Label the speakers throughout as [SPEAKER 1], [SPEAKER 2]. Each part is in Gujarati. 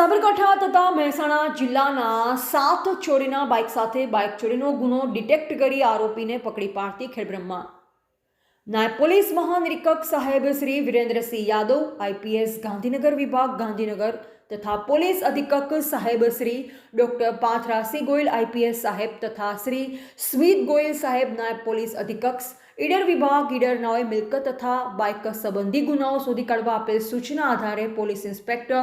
[SPEAKER 1] સાબરકાંઠા તથા મહેસાણા જિલ્લાના સાત ચોરીના બાઇક સાથે બાઇક ચોરીનો ગુનો ડિટેક્ટ કરી આરોપીને પકડી પાડતી ખેડબ્રહ્મા. નાયબ પોલીસ મહાનિરીક્ષક સાહેબ શ્રી વિરેન્દ્રસિંહ યાદવ, આઈપીએસ ગાંધીનગર વિભાગ, ગાંધીનગર તથા પોલીસ અધિકક સાહેબ શ્રી ડોક્ટર પાથરાસી ગોયલ, આઈપીએસ સાહેબ તથા શ્રી સ્મિત ગોયલ સાહેબ નાયબ પોલીસ અધિકક્ષ ઈડર વિભાગ, ઈડર નાઓએ મિલકત તથા બાઇક સંબંધી ગુનાઓ શોધી કાઢવા આપેલ સૂચના આધારે police inspector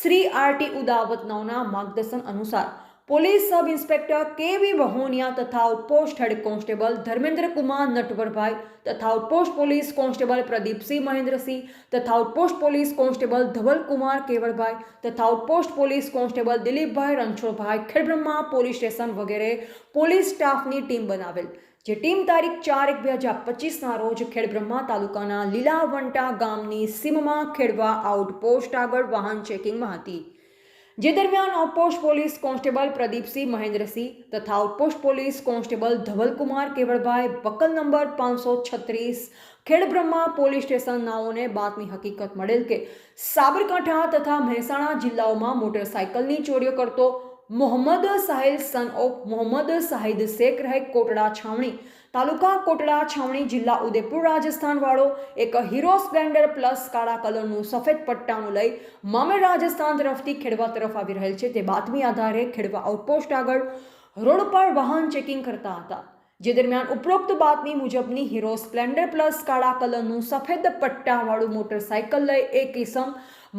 [SPEAKER 1] Shri R T Udavat નાઓના માર્ગદર્શન અનુસાર police sub inspector K V Vahoniya તથા outpost head constable Dharmendra Kumar Natvarbhai તથા outpost police constable Pradipsinh Mahendrasinh તથા outpost police constable Dhavalkumar Kevalbhai તથા outpost police constable Dilipbhai Ranchhodbhai Khedbrahma police station વગેરે પોલીસ સ્ટાફની ટીમ બનાવેલ, જે ટીમ તારીખ ચાર એક બે હજાર પચીસના રોજ ખેડબ્રહ્મા તાલુકાના લીલાવંટા ગામની સીમમાં ખેડવા આઉટપોસ્ટ આગળ વાહન ચેકિંગમાં હતી. જે દરમિયાન outpost police constable Pradipsinh Mahendrasinh તથા outpost police constable Dhavalkumar Kevalbhai buckle number પાંચસો છત્રીસ ખેડબ્રહ્મા પોલીસ સ્ટેશન નાઓને બાતમી હકીકત મળેલ કે સાબરકાંઠા તથા મહેસાણા જિલ્લાઓમાં મોટરસાયકલની ચોરીઓ કરતો મોહમ્મદ સાહિલ સન ઓફ મોહમ્મદ સાહિદ શેખ રહે કોટડા છાવણી. તાલુકા કોટડા છાવણી, જિલ્લા ઉદયપુર રાજસ્થાન વાળો એક હીરો સ્પ્લેન્ડર પ્લસ કાળા કલરનું સફેદ પટ્ટાનું લઈ મામેર રાજસ્થાન તરફથી ખેડવા તરફ આવી રહેલ છે. તે બાતમી આધારે ખેડવા આઉટપોસ્ટ આગળ રોડ પર વાહન ચેકિંગ કરતા હતા. જે દરમિયાન ઉપરોક્ત બાતમી મુજબની હીરો સ્પ્લેન્ડર પ્લસ કાળા કલરનું સફેદ પટ્ટાવાળું મોટરસાયકલ લઈ એક ઇસમ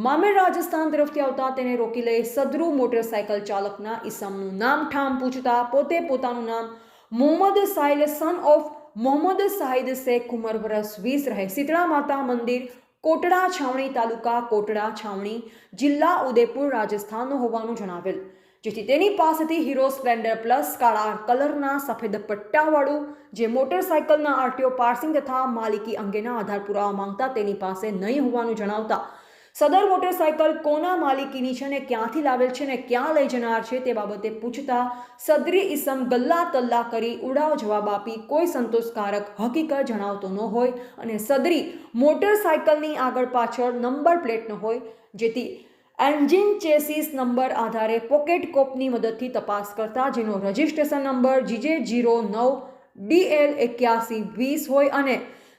[SPEAKER 1] મામેર રાજસ્થાન તરફથી આવતા તેને રોકી લઈ સદરુ મોટરસાયકલ ચાલકના ઈસમનું નામ ઠામ પૂછતા પોતે પોતાનું નામ મોહમ્મદ સાહિલ સન ઓફ મોહમ્મદ સાહિદ શેખ ઉમર વરસ વીસ રહે. શીતળા માતા મંદિર, કોટડા છાવણી તાલુકા કોટડા છાવણી, જિલ્લા ઉદયપુર રાજસ્થાનનો હોવાનું જણાવેલ. જેથી તેની પાસેથી હીરો સ્પ્લેન્ડર પ્લસ કાળા કલરના સફેદ પટ્ટાવાળું, જે મોટરસાયકલના આરટીઓ પાર્સિંગ તથા માલિકી અંગેના આધાર પુરાવા માંગતા તેની પાસે નહીં હોવાનું જણાવતા, સદર મોટરસાયકલ કોના માલિકીની છે ને ક્યાંથી લાવેલ છે ને ક્યાં લઈ જનાર છે તે બાબતે પૂછતા સદરી ઇસમ ગલ્લા તલ્લા કરી ઉડાવ જવાબ આપી કોઈ સંતોષકારક હકીકત જણાવતો ન હોય અને સદરી મોટરસાયકલની આગળ પાછળ નંબર પ્લેટ ન હોય, જેથી એન્જિન ચેસીસ નંબર આધારે પોકેટ કોપની મદદથી તપાસ કરતા, જેનો રજિસ્ટ્રેશન નંબર જીજે જીરો નવ ડીએલ એક્યાસી વીસ હોય અને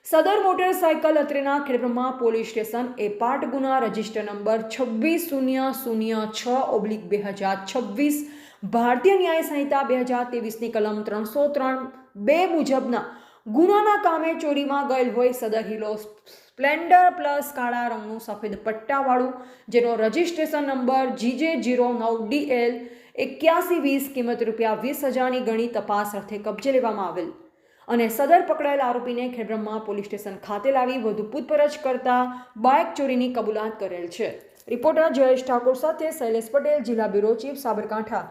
[SPEAKER 1] સદર મોટરસાયકલ અત્રેના ખેડબ્રહ્મા પોલીસ સ્ટેશન એ પાટ ગુના રજિસ્ટર નંબર છવ્વીસ શૂન્ય શૂન્ય છ ઓબ્લિક બે હજાર છવ્વીસ, ભારતીય ન્યાય સંહિતા બે હજાર ત્રેવીસની કલમ ત્રણસો ત્રણ બે મુજબના ગુનાના કામે ચોરીમાં ગયેલ હોય સદર હિલો સ્પ્લેન્ડર પ્લસ કાળા રંગનું સફેદ પટ્ટાવાળું, જેનો રજિસ્ટ્રેશન નંબર જીજે જીરો નવ ડીએલ એક્યાસી વીસ કિંમત રૂપિયા વીસ હજારની ગણી તપાસ અર્થે કબજે લેવામાં આવેલ. અને સદર પકડાયેલ આરોપીને ખેડબ્રહ્મા પોલીસ સ્ટેશન ખાતે લાવી વધુ પૂછપરછ કરતા બાઇક ચોરીની કબૂલાત કરેલ છે. રિપોર્ટર જયેશ ઠાકોર સાથે શૈલેષ પટેલ, જિલ્લા બ્યુરો ચીફ સાબરકાંઠા.